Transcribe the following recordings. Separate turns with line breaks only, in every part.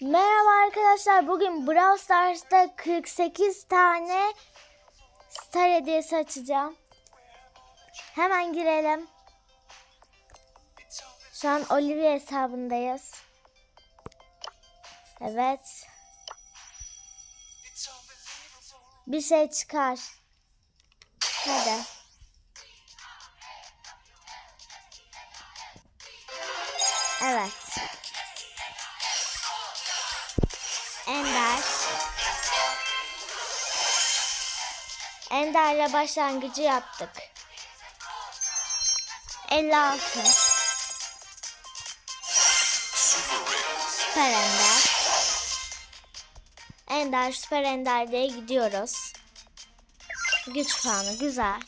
Merhaba arkadaşlar. Bugün Brawl Stars'ta 48 tane star hediyesi açacağım. Hemen girelim. Şu an Olivia hesabındayız. Evet. Bir şey çıkar. Hadi. Evet. Ender. Ender'le başlangıcı yaptık. 56. Süper Ender. Ender, Süper Ender diye gidiyoruz. Güç puanı güzel.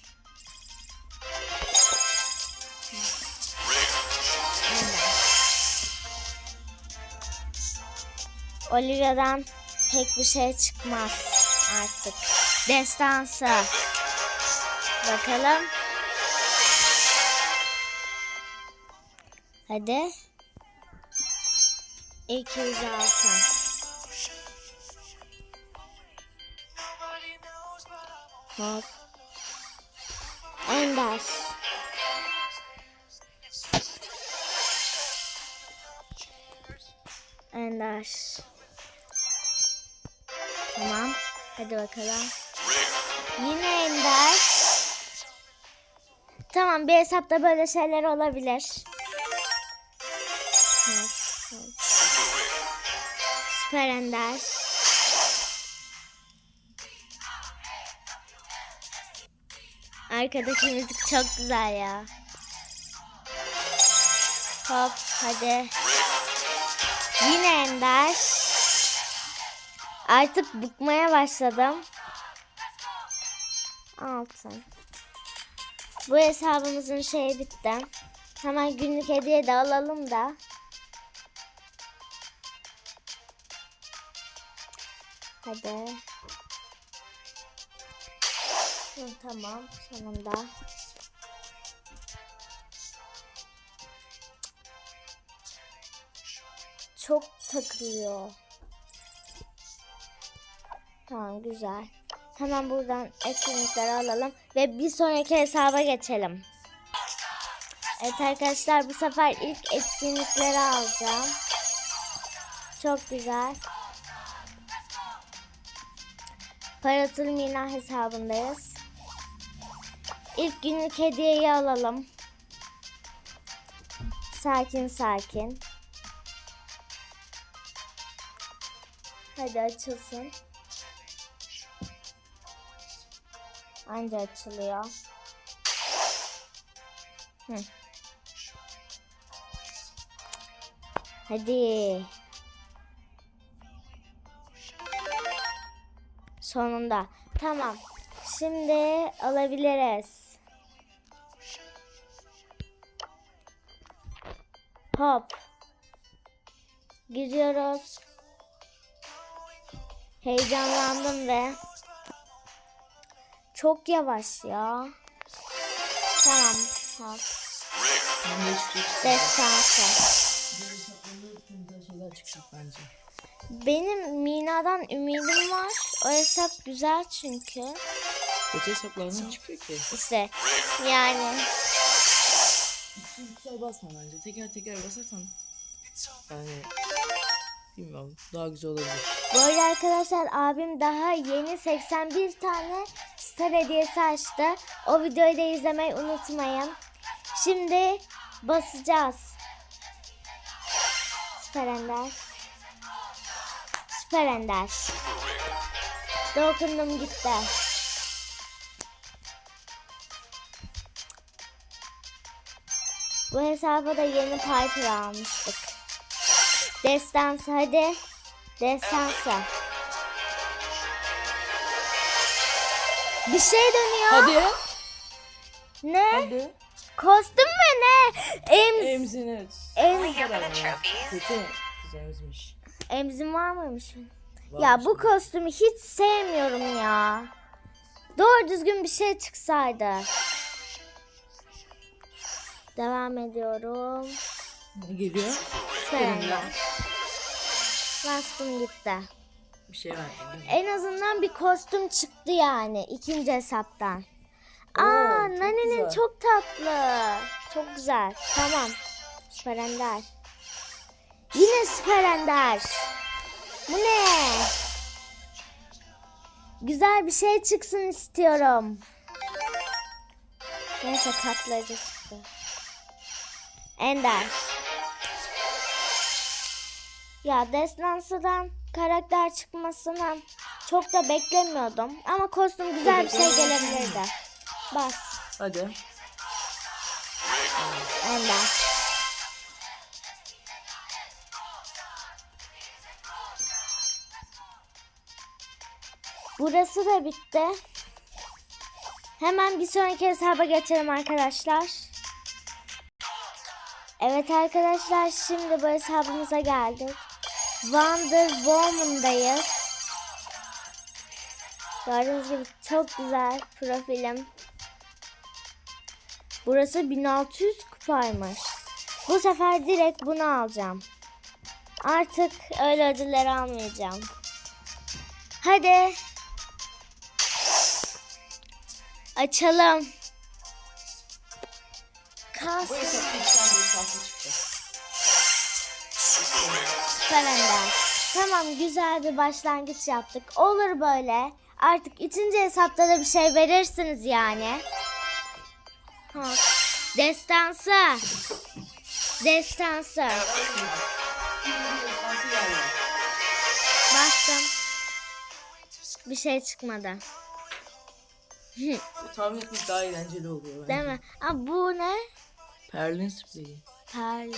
Olivia'dan pek bir şey çıkmaz artık. Destansı. Bakalım. Hadi. 206. Hop. Ender. Ender. Tamam. Hadi bakalım. Yine Ender. Tamam bir hesapta böyle şeyler olabilir. Süper Ender. Arkadaki müzik çok güzel ya. Hop hadi. Yine Ender. Artık bıkmaya başladım. Altın. Bu hesabımızın şeyi bitti. Hemen günlük hediye de alalım da. Hadi. Hı, tamam sonunda. Çok takılıyor. Tamam güzel. Hemen buradan etkinlikleri alalım ve bir sonraki hesaba geçelim. Evet arkadaşlar bu sefer ilk etkinlikleri alacağım. Çok güzel. Paratul Mina hesabındayız. İlk günlük hediyeyi alalım. Sakin sakin. Hadi açılsın. Anca açılıyor. Hı. Hadi. Sonunda. Tamam. Şimdi alabiliriz. Hop. Gidiyoruz. Heyecanlandım ve çok yavaş ya. Tamam. Hop. Destansı. Benim Mina'dan ümidim var. O hesap güzel çünkü.
Kötü hesaplarından çıkıyor ki.
İşte yani
Güzel basma bence. Teker teker basarsan yani bilmiyorum daha güzel olabilir.
arada arkadaşlar abim daha yeni 81 tane star hediyesi açtı. O videoyu da izlemeyi unutmayın. Şimdi basacağız. Süper Ender. Süper Ender. Dokundum gitti. Bu hesaba da yeni Piper almıştık. Destansı hadi. Destansı. Bir şey dönüyor.
Hadi.
Ne?
Hadi.
Kostüm mü ne? Ems.
Emzin evet.
Ems.
Kötü. Güzel emzmiş.
Emzim var mıymış?
Varmış
Ya bu kostümü hiç sevmiyorum ya. Doğru düzgün bir şey çıksaydı. Devam ediyorum.
Ne geliyor?
Serenler. Bastım gitti.
Bir şey mi?
En azından bir kostüm çıktı yani ikinci hesaptan.
Oo,
Aa,
çok
Nani'nin
güzel.
çok tatlı. Çok güzel. Tamam. Süper Ender. Yine Süper Ender. Bu ne? Güzel bir şey çıksın istiyorum. Neyse katlayıcı çıktı. Ender. Ya Destansı'dan karakter çıkmasını çok da beklemiyordum. Ama kostüm güzel bir şey gelebilirdi. Bas.
Hadi.
Ender. Burası da bitti. Hemen bir sonraki hesaba geçelim arkadaşlar. Evet arkadaşlar şimdi bu hesabımıza geldik. Wonder Woman'dayız. Gördüğünüz gibi çok güzel profilim. Burası 1600 kupaymış. Bu sefer direkt bunu alacağım. Artık öyle ödülleri almayacağım. Hadi. Açalım. Kas Ender. Tamam güzel bir başlangıç yaptık. Olur böyle. Artık üçüncü hesapta da bir şey verirsiniz yani. Ha. Destansı. Destansı. Bastım. Bir şey çıkmadı.
Tahmin etmek daha eğlenceli oluyor. bence.
Değil mi? Aa, bu ne?
Perlin spreyi.
Perli.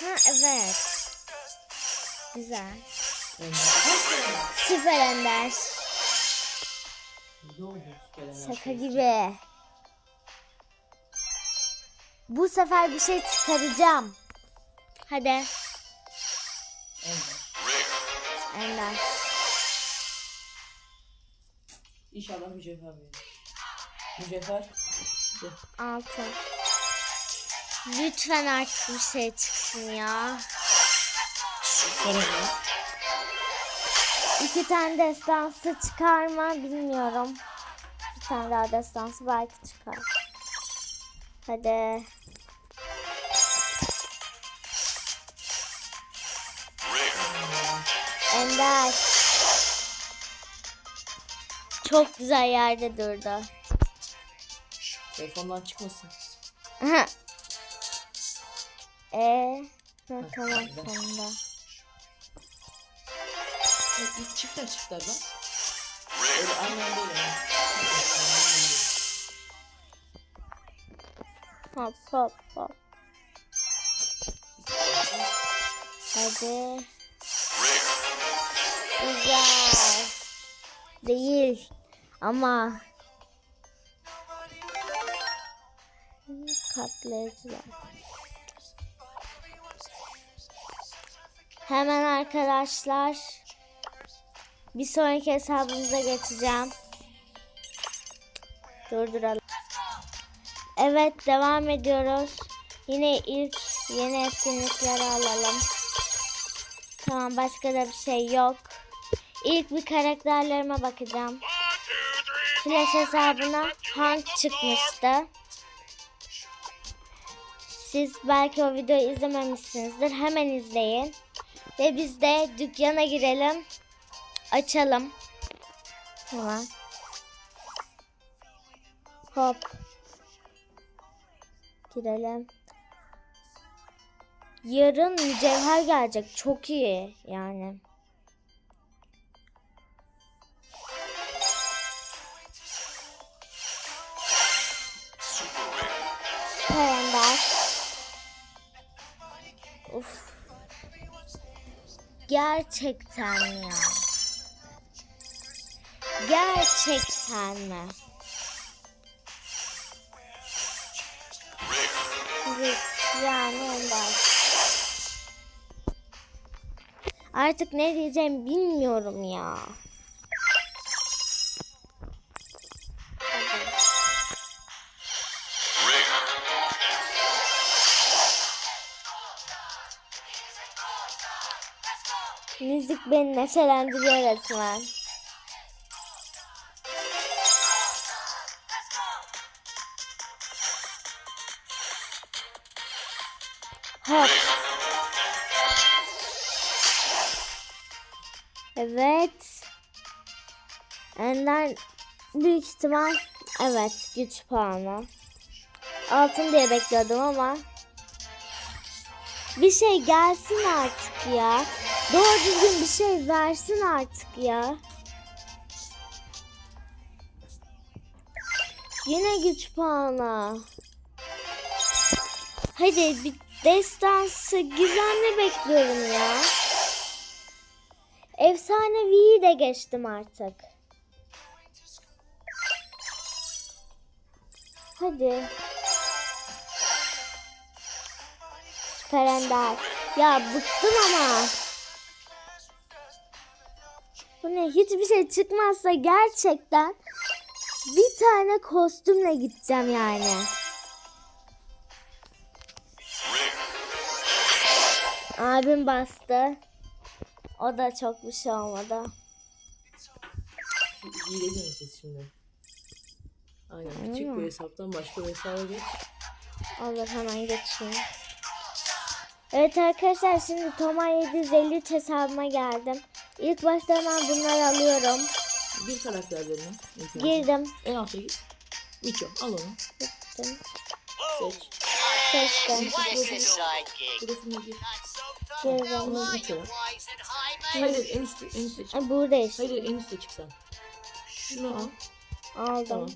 Ha evet. Güzel. Süper Ender. Şaka gibi. Bu sefer bir şey çıkaracağım. Hadi
Evet.
Ender.
İnşallah mücevher verir. Mücevher. çıktı.
Altı. Lütfen artık bir şey çıksın ya.
Enerji.
İki tane destansı çıkar mı bilmiyorum. Bir tane daha destansı belki çıkar. Hadi. Ender. Çok güzel yerde durdu.
Telefondan çıkmasın.
Eee? Tamam sonunda.
İlk çiftler çiftler bak. Öyle aynen değil yani.
Hop hop hop. Hadi. Güzel. Değil. Ama katlayıcılar. Hemen arkadaşlar bir sonraki hesabımıza geçeceğim. Durduralım. Evet devam ediyoruz. Yine ilk yeni etkinlikleri alalım. Tamam başka da bir şey yok. İlk bir karakterlerime bakacağım. Flash hesabına Hank çıkmıştı. Siz belki o videoyu izlememişsinizdir. Hemen izleyin. Ve biz de dükkana girelim. Açalım. Tamam. Hop. Girelim. Yarın mücevher gelecek. Çok iyi yani. Süper Ender. Uf. Gerçekten ya. Gerçekten mi? Evet, yani Ender. Artık ne diyeceğim bilmiyorum ya. Müzik beni neşelendiriyor resmen. Hop. Evet. Ender büyük ihtimal evet güç puanı. Altın diye bekliyordum ama bir şey gelsin artık ya. Doğru düzgün bir şey versin artık ya. Yine güç puanı. Hadi bir destansı gizemli bekliyorum ya. Efsaneviyi de geçtim artık. Hadi. Süper Ender. Ya bıktım ama. Bu ne? Hiçbir şey çıkmazsa gerçekten bir tane kostümle gideceğim yani. Abim bastı. O da çok bir şey olmadı.
Hile deneyeceğiz şimdi. Aynen. Küçük
Öyle
bir hesaptan başka bir hesaba geç.
Olur hemen geçeyim. Evet arkadaşlar şimdi Toma 753 hesabıma geldim. İlk başta hemen bunları alıyorum.
Bir karakterlerine. ilk önce.
Girdim.
En alta git. Miço al onu.
Gittim.
Seç.
Seçtim.
Twice his sidekick.
Profiline gir.
Girdim.
Wise and high
Hayır en üstte, en üstte çık.
Burada işte.
Hayır en üstte çık sen. Şunu al.
Aldım.
Tamam.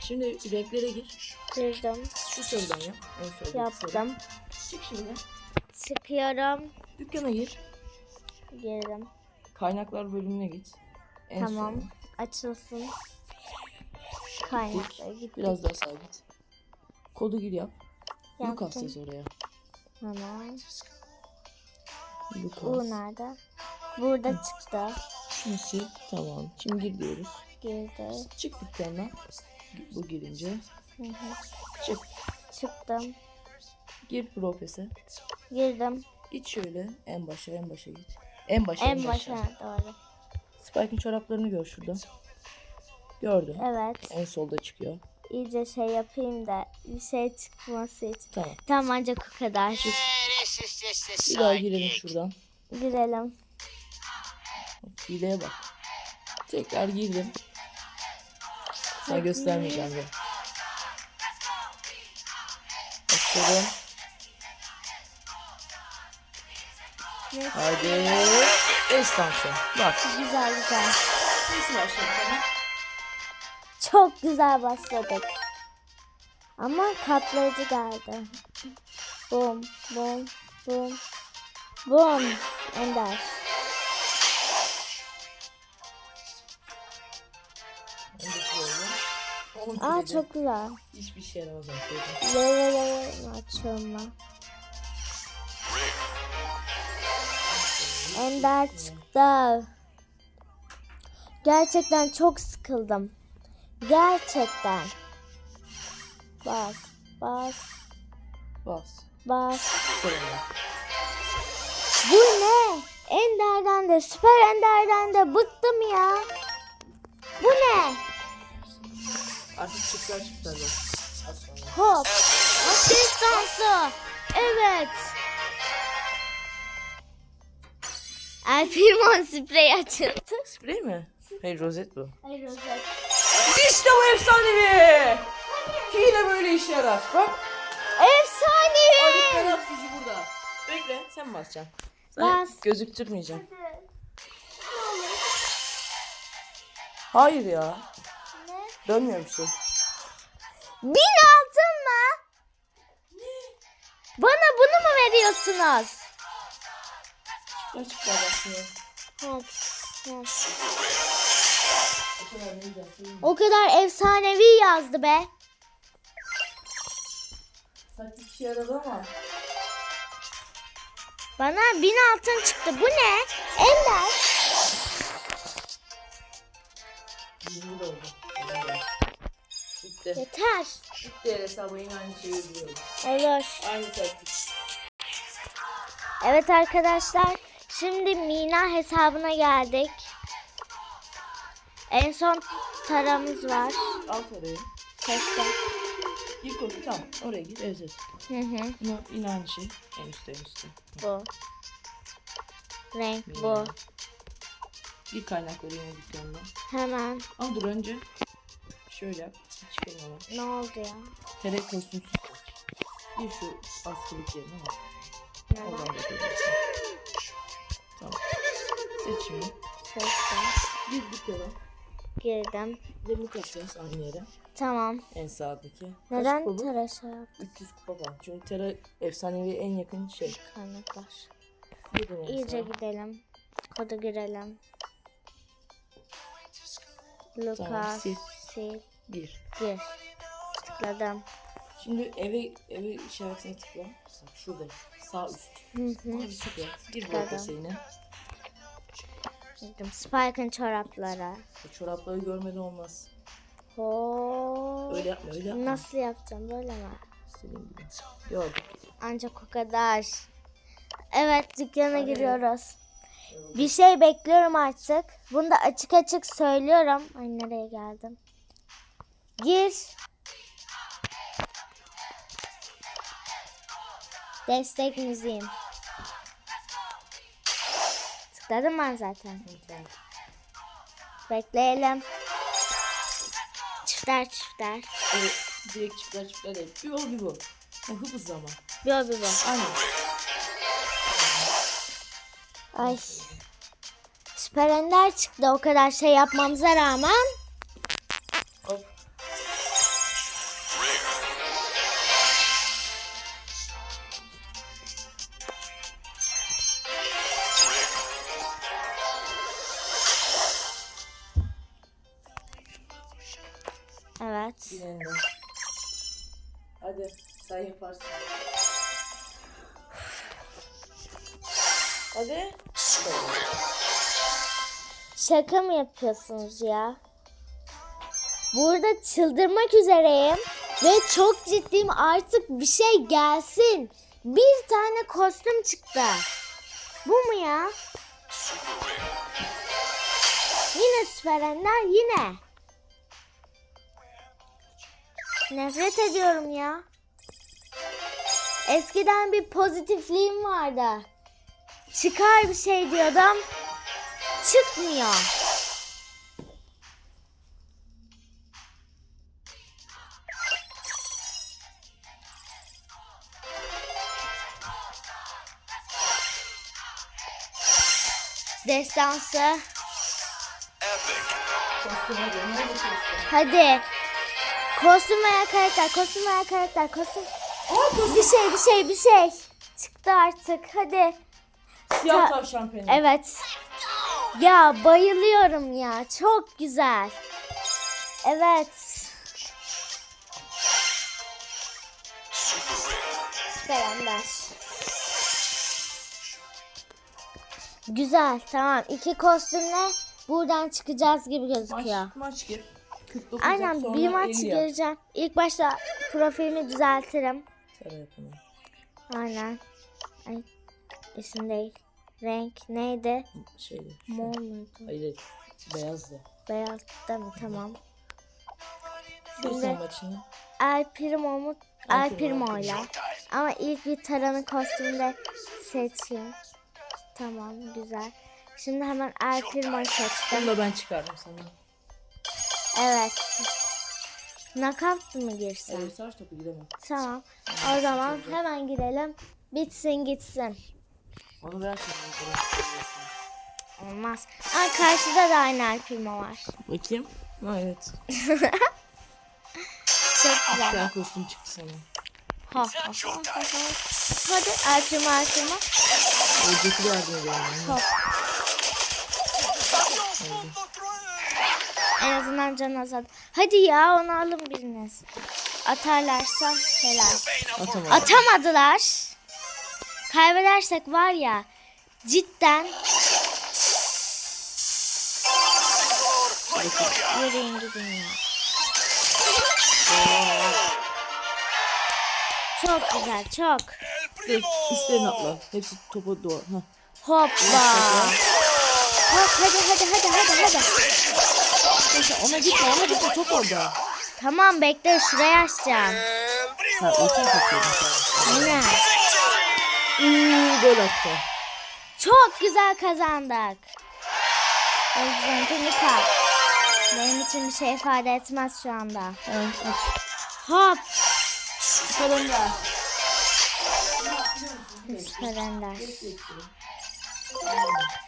Şimdi renklere gir.
Girdim.
Şu sarıdan yap. En soldaki sarı.
Yaptım.
Çık şimdi.
Çıkıyorum.
Dükkana gir.
Girdim.
Kaynaklar bölümüne git. En
Tamam.
sona.
Açılsın. Kaynaklara gittik.
Biraz daha sağ git. Kodu gir yap. Lucas
Yaptım.
yaz oraya.
Tamam.
Lucas.
Bu nerede? Burada çıktı.
Şunu sil. Tamam. Şimdi gir diyoruz.
Girdi.
Çık dükkandan. Bu girince.
Hı hı.
Çık.
Çıktım.
Gir Profes'e.
Girdim.
Git şöyle. En başa en başa git. En başa
En başa doğru.
Spike'ın çoraplarını gör şurada. Gördüm.
Evet.
En solda çıkıyor.
İyice şey yapayım da bir şey çıkması için.
Tamam.
Tamam ancak o kadar.
Yeah, this is just a
Bir daha girelim şuradan.
Girelim.
Hileye bak. Tekrar girdim. Sana göstermeyeceğim de. Açalım.
Ne?
Hadi. Estansı. Bak.
Güzel güzel.
Nasıl başladı sana?
Çok güzel başladık. Ama katlayıcı geldi. Bum bum Ender.
Önceki oldu. Onun
Aa çok güzel.
Hiçbir şey yaramaz artık.
Lelelele açılma. Ender çıktı. Gerçekten çok sıkıldım. Gerçekten. Bas, bas,
Bas.
bas.
Ender.
Bu ne? Ender'den de, Süper Ender'den de bıktım ya. Bu ne?
Artık çiftler çiftler.
Hop. Ateş dansı. Evet. El Primo sprey açıldı.
Sprey mi? Hayır rozet bu.
Hayır rozet.
İşte bu efsanevi. Hile böyle işe yarar. Bak.
Efsanevi.
Burada. Bekle sen basacaksın. Sen
Bas.
Gözüktürmeyeceğim. Hayır ya.
Ne?
Dönmüyor bir şey.
Bin altın mı? Bana bunu mu veriyorsunuz?
Kadar ne güzel. söyleyeyim.
O kadar efsanevi yazdı be.
Taktik işe yaradı ama.
Bana bin altın çıktı. Bu ne? Ender.
20 de oldu. Bitti.
Yeter.
Bitti hesabı yine aynı şeyi uyguluyorum.
Olur.
Aynı taktik.
Evet arkadaşlar. Şimdi Mina hesabına geldik. En son taramız var.
Alt oraya.
Seste.
İlk olsun tamam. Oraya git. Evet evet.
Hı hı.
Bunu yine aynı şey. En üstte en üstte.
Bu. Renk bu.
Bir kaynakları yine dükkandan.
Hemen.
Ama dur önce şöyle yap. Çıkalım ama.
Ne oldu ya?
Tere kostümsüz seç. Bir şu askılık yerine bak.
Neden?
Oradan bakabilirsin. Tamam. Seç şimdi.
Seste.
Bir dükkana.
Girdim.
Bir de look yapacağız aynı yere.
Tamam.
En sağdaki.
Neden
kupa bu?
tıraş yaptık
300 kupa falan. Çünkü Tera efsanevi en yakın şey.
kaynaklar? İyice gidelim. Kodu girelim. Lucas,
Tamam, sil.
sil,
Bir.
gir. Tıkladım.
Şimdi eve eve işaretine tıkla. Bak şurada. Sağ üst.
Hı hı.
Bir tıkla. Gir bu kasayına.
Girdim. Spike'ın çorapları.
Bu çorapları görmeden olmaz.
Ho.
Öyle yapma öyle yapma.
Nasıl yapacağım böyle mi?
İstediğin gibi. Yok.
Ancak o kadar. Evet dükkana
Hadi.
giriyoruz. Bir şey bekliyorum artık. Bunu da açık açık söylüyorum. Ay nereye geldim? Gir. Destek müziğim. Tıkladım ben zaten. Bekleyelim. Çifter çifter.
Evet, direkt çiftler çiftler değil. Bir o bir bu. Ha, hıfız ama.
Bir o bir bu.
Aynen.
Ay. Süper Ender çıktı o kadar şey yapmamıza rağmen.
Hadi.
Şaka mı yapıyorsunuz ya? Burada çıldırmak üzereyim ve çok ciddiyim artık bir şey gelsin. Bir tane kostüm çıktı. Bu mu ya? Yine Süper Ender yine. Nefret ediyorum ya. Eskiden bir pozitifliğim vardı. Çıkar bir şey diyordum. Çıkmıyor. Destansı. Hadi. Kostüm veya karakter, kostüm veya karakter, kostüm. Bir şey, bir şey, bir şey. Çıktı artık. Hadi.
Siyah
Ta-
tavşan peni.
Evet. Ya bayılıyorum ya. Çok güzel. Evet. Süper Ender. Güzel. Tamam. İki kostümle buradan çıkacağız gibi gözüküyor.
Maç, maç gir. 49 yap,
Aynen
sonra
bir maç
50 yap.
gireceğim. İlk başta profilimi düzeltirim. Aynen. Ay isim değil. Renk neydi?
Şeyde. şu.
Mor muydu?
Hayır hayır. Beyaz da.
Beyaz da mı? Tamam. Şimdi
maçını.
El Primo mu?
El
El
Primo, El
Primo'yla. Ama ilk bir Tara'nın kostümünü de seçeyim. Tamam güzel. Şimdi hemen El Primo'yu
Bunu
seçtim.
da ben çıkardım sana.
Evet. Knockout mı girsem?
Evet savaş topu gidemem.
Tamam. O zaman hemen girelim. Bitsin gitsin.
Onu ver sana.
Olmaz. Aa, karşıda da aynı El Primo var.
Bakayım. Evet.
Çok güzel.
tane kostüm çıktı sana.
Ha, ha, ha, ha, ha. Hadi El Primo.
Önceki verdim yani.
Hop. En azından can azad. Hadi ya onu alın biriniz. Atarlarsa helal.
Atamadım.
Atamadılar. Kaybedersek var ya cidden yürüyün gidin ya. Çok güzel çok.
Dur üstlerine atla. Hepsi topa doğru. Heh.
Hoppa. Hop hadi hadi hadi hadi hadi.
Neyse ona gitme ona gitme çok orada.
Tamam bekle şurayı açacağım.
Ha.
Aynen.
Gol attı.
Çok güzel kazandık. O yüzden Tunika. Benim için bir şey ifade etmez şu anda.
Evet aç.
Hop.
Süper Ender.
Süper Ender.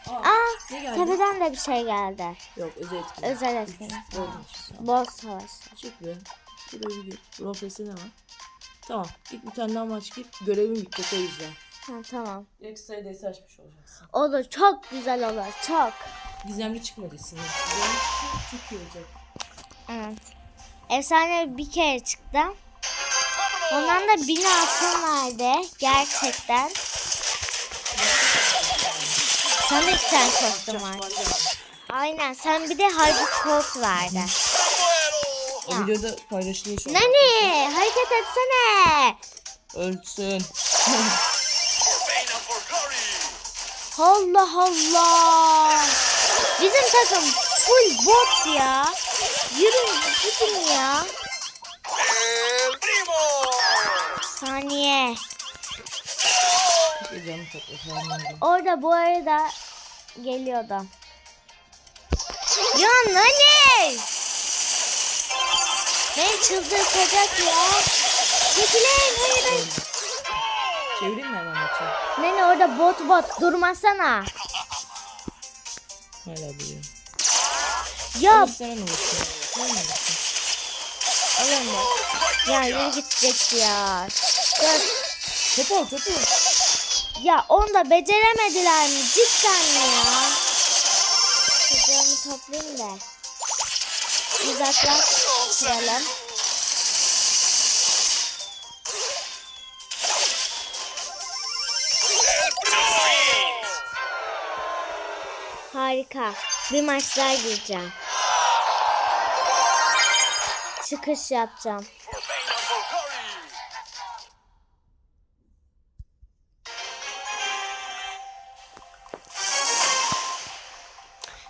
Aa,
tepeden de bir şey geldi.
Yok özel etkin.
Özel.
Gördüm.
Boss savaş.
Çık be. Şuraya bir. Profesi ne var? Tamam. Git bir tane daha maç git. Görevin bitecek o yüzden.
Ha, tamam.
Direkt sayıdaysa açmış olacaksın.
Olur çok güzel olur çok.
Gizemli çıkmadıysın. Gizemli çıksa çok iyi olacak.
Evet. Efsane bir kere çıktı. Ondan da bin altın verdi. Gerçekten. Sana iki tane kostüm var. Aynen sen bir de Harvard Colt verdi.
O videoda paylaşılıyor şu an.
Nani hareket etsene.
Ölsün.
Allah Allah. Bizim takım full bot ya. Yürü gidin ya. Saniye. Orada bu arada geliyordu. Ya Nani! Beni çıldırtacak ya. Çekilin hayır hayır.
Çevireyim mi hemen maçı?
Nani orada bot bot durmasana.
Hala duruyor.
Ya
Sen olursun? Sen olursun?
alın mı? Ya yürü gidecek ya. Ya,
Topu al topu.
ya onu da beceremediler mi? Cidden mi ya? Çocuğumu toplayayım da. Uzaklaştıralım. Harika. Bir maç daha gireceğim. Çıkış yapacağım.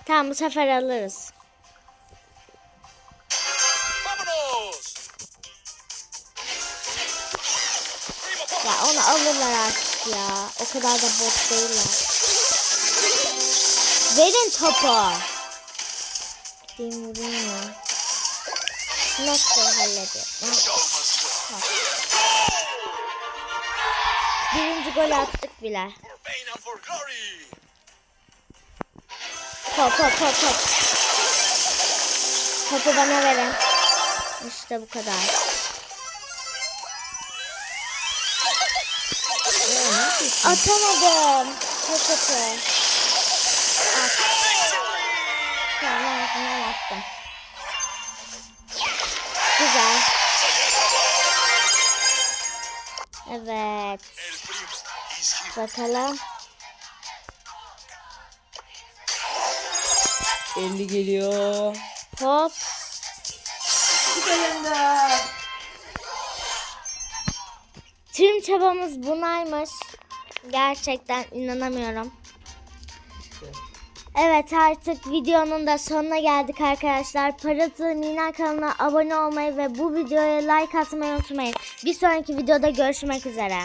Tamam bu sefer alırız. Ya onu alırlar artık ya. O kadar da bot değiller. Verin topu. Gideyim vurayım ya. Nasıl hallediyor? Birinci gol attık bile. Hop hop hop hop. Topu bana verin. İşte bu kadar. Atamadım. Çok kötü. Tamam en azından attım. Güzel. Evet. Bakalım.
50 geliyor.
Hop. Tüm çabamız bunaymış. Gerçekten inanamıyorum. Evet artık videonun da sonuna geldik arkadaşlar. Parası Mina kanalına abone olmayı ve bu videoya like atmayı unutmayın. Bir sonraki videoda görüşmek üzere.